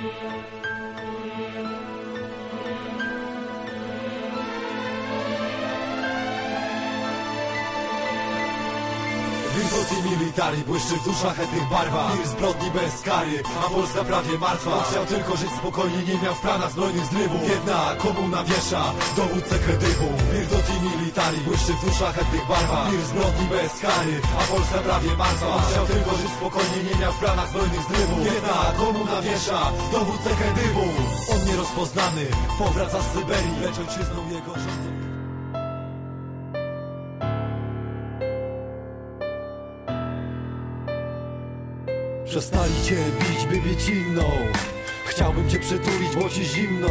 Wilgoci militari błyszczy w szlachetnych barwach Wir zbrodni bez kary, a Polska prawie martwa. On chciał tylko żyć spokojnie, nie miał w planach zbrojnych zrywów. Jedna komuna wiesza, dowódcę kredytu Wilgoci militari błyszczy w szlachetnych barwach Wir zbrodni bez kary, a Polska prawie martwa. On chciał tylko żyć spokojnie, nie miał w planach zbrojnych zrywów. Jedna komuna wiesza, dowódcę kredytu On nierozpoznany, powraca z Syberii Lecz ojczyzną jego rządzą Przestali cię bić, by być inną. Chciałbym cię przytulić, bo ci zimno.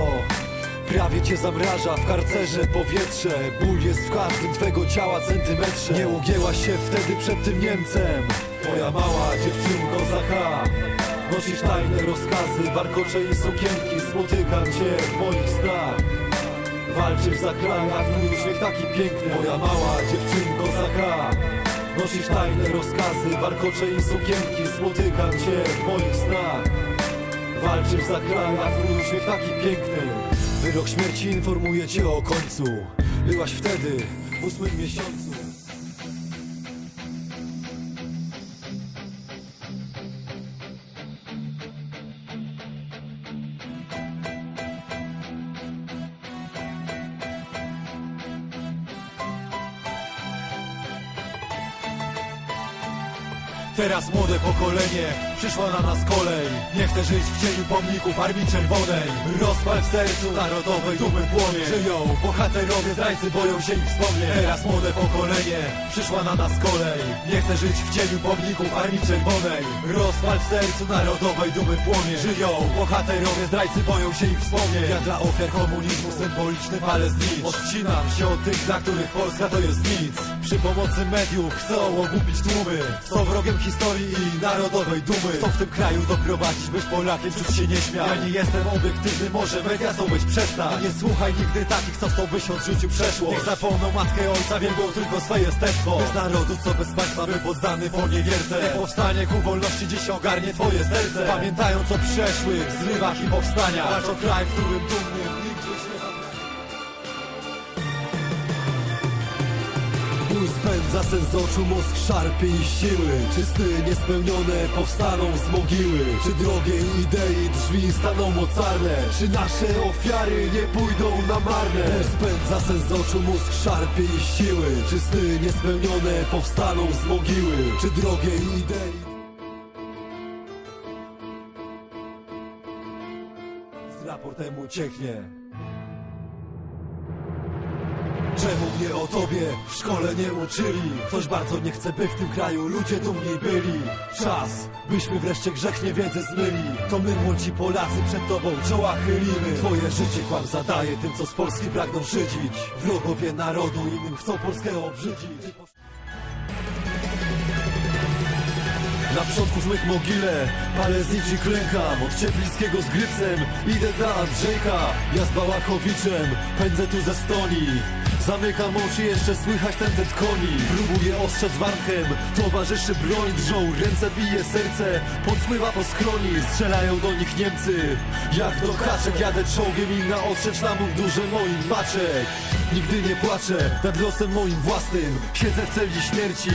Prawie cię zamraża w karcerze powietrze. Ból jest w każdym twego ciała centymetrze. Nie ugięłaś się wtedy przed tym Niemcem. Moja mała dziewczynko Zacha Nosisz tajne rozkazy, warkocze i sukienki Spotykam cię w moich snach. Walczysz za kraj, a twój uśmiech taki piękny Moja mała dziewczynko Zacha Nosisz tajne rozkazy, warkocze i sukienki Spotykam cię w moich snach. Walczysz za kraj, a twój uśmiech taki piękny. Wyrok śmierci informuje cię o końcu. Byłaś wtedy w ósmym miesiącu Teraz młode pokolenie przyszła na nas kolej. Nie chce żyć w cieniu pomników Armii Czerwonej. Rozpal w sercu narodowej dumy płonie. Żyją bohaterowie, zdrajcy boją się ich wspomnień Teraz młode pokolenie przyszła na nas kolej. Nie chce żyć w cieniu pomników Armii Czerwonej. Rozpal w sercu narodowej dumy płonie. Żyją bohaterowie, zdrajcy boją się ich wspomnień Ja dla ofiar komunizmu symboliczny palec znicz Odcinam się od tych, dla których Polska to jest nic. Przy pomocy mediów chcą ogłupić tłumy. Są wrogiem historii i narodowej dumy Chcą w tym kraju doprowadzić, byś Polakiem czuć się nieśmiał Ja nie jestem obiektywny, może media są być przestań Nie słuchaj nigdy takich, co chcą byś odrzucił przeszłość Niech zapomną matkę ojca, wielbą tylko swoje jestestwo Bez narodu, co bez państwa był poddany poniewierce Niech powstanie ku wolności dziś ogarnie twoje serce. Pamiętając o przeszłych zrywach i powstaniach Walcz o kraj, w którym dumnym Sen z oczu, mózg szarpie i siły. Czy niespełnione powstaną z mogiły? Czy drogie idei drzwi staną mocarne? Czy nasze ofiary nie pójdą na marne? Spędza z oczu, mózg szarpie i siły. Czy niespełnione powstaną z mogiły? Czy drogie idei? Z raportem ucieknie Czemu mnie o tobie w szkole nie uczyli? Ktoś bardzo nie chce, by w tym kraju ludzie dumni byli. Czas, byśmy wreszcie grzech niewiedzy zmyli. To my młodzi Polacy przed tobą czoła chylimy. Twoje życie kłam zadaje tym, co z Polski pragną szydzić Wrogowie narodu innym chcą Polskę obrzydzić. Na przodku złych mogile Palę z nici klękam Od Cieplińskiego z Grycem Idę dla Andrzejka. Ja z Bałachowiczem Pędzę tu ze stoni Zamykam oczy, jeszcze słychać ten tet koni Próbuję ostrzec warchem. Towarzyszy broń drżą Ręce bije serce. Podpływa po skroni Strzelają do nich Niemcy. Jak do kaczek Jadę czołgiem i na ostrze na mundurze moim maczek Nigdy nie płaczę nad losem moim własnym. Siedzę w celi śmierci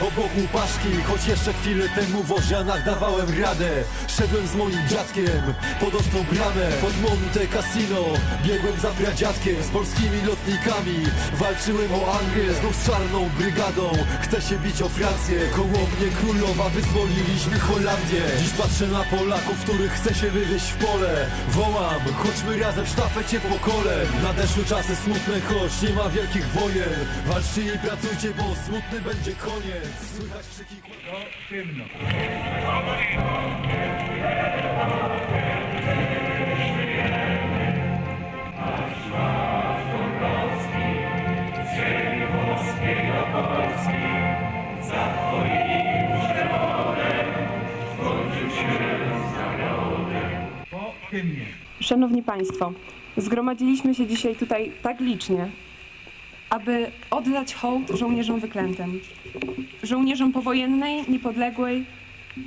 Obok łupaszki Choć jeszcze chwilę temu w Ożanach dawałem radę. Szedłem z moim dziadkiem Pod ostrą bramę. Pod Monte Cassino Biegłem za pradziadkiem Z polskimi lotnikami. Walczyłem o Anglię Znów z czarną brygadą. Chcę się bić o Francję. Koło mnie królowa Wyzwoliliśmy Holandię. Dziś patrzę na Polaków Których chce się wywieźć w pole. Wołam Chodźmy razem w sztafecie pokoleń Nadeszły czasy smutne wolność nie ma wielkich wojen. Walczcie i pracujcie, bo smutny będzie koniec. Słychać krzyki... No, ciemno. Szanowni Państwo, zgromadziliśmy się dzisiaj tutaj tak licznie, aby oddać hołd żołnierzom wyklętym. Żołnierzom powojennej, niepodległej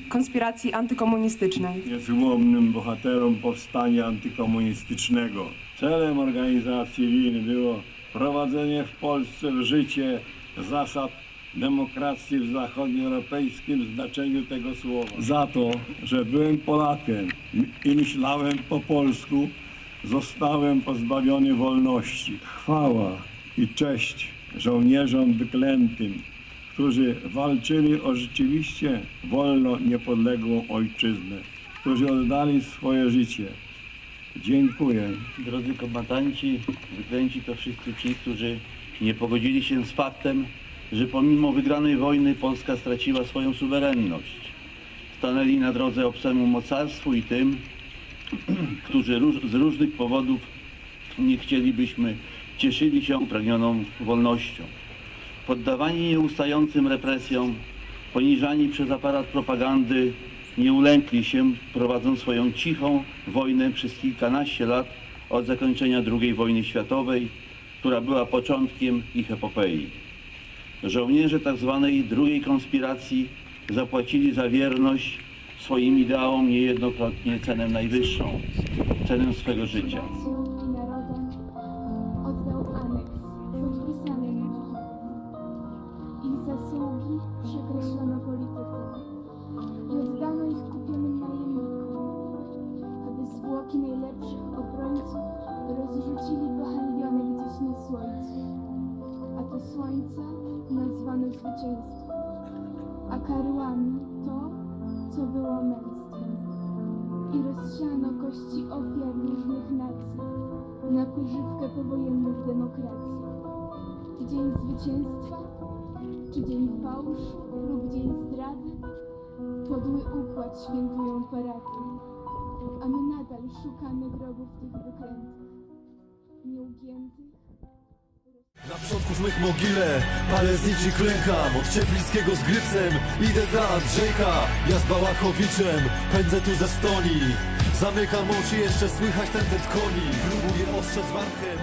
konspiracji antykomunistycznej. niezłomnym bohaterom powstania antykomunistycznego. Celem organizacji WIN było wprowadzenie w Polsce w życie zasad demokracji w zachodnioeuropejskim znaczeniu tego słowa. Za to, że byłem Polakiem i myślałem po polsku, zostałem pozbawiony wolności. Chwała i cześć żołnierzom wyklętym, którzy walczyli o rzeczywiście wolno, niepodległą ojczyznę, którzy oddali swoje życie. Dziękuję. Drodzy kombatanci, wyklęci to wszyscy ci, którzy nie pogodzili się z faktem, że pomimo wygranej wojny Polska straciła swoją suwerenność. Stanęli na drodze obcemu mocarstwu i tym, którzy róż, z różnych powodów nie chcielibyśmy cieszyli się upragnioną wolnością. Poddawani nieustającym represjom, poniżani przez aparat propagandy, nie ulękli się, prowadząc swoją cichą wojnę przez kilkanaście lat od zakończenia II wojny światowej, która była początkiem ich epopei. Żołnierze tzw. drugiej konspiracji zapłacili za wierność swoim ideałom niejednokrotnie cenę najwyższą, cenę swego życia. słońce nazwano zwycięstwem, a karłami to, co było męstwem i rozsiano kości ofiar różnych nacji na pożywkę powojennych demokracji. Dzień zwycięstwa, czy dzień fałszu lub dzień zdrady, podły układ świętują parady, a my nadal szukamy grobów tych wyklętych, nieugiętych, Na przodków mych mogile, palę z nici klękam Od Cieplińskiego z Grypsem, idę dla Andrzejka. Ja z Bałachowiczem, pędzę tu ze stoni. Zamykam oczy, jeszcze słychać ten tent koni Próbuję ostrzec wartkiem,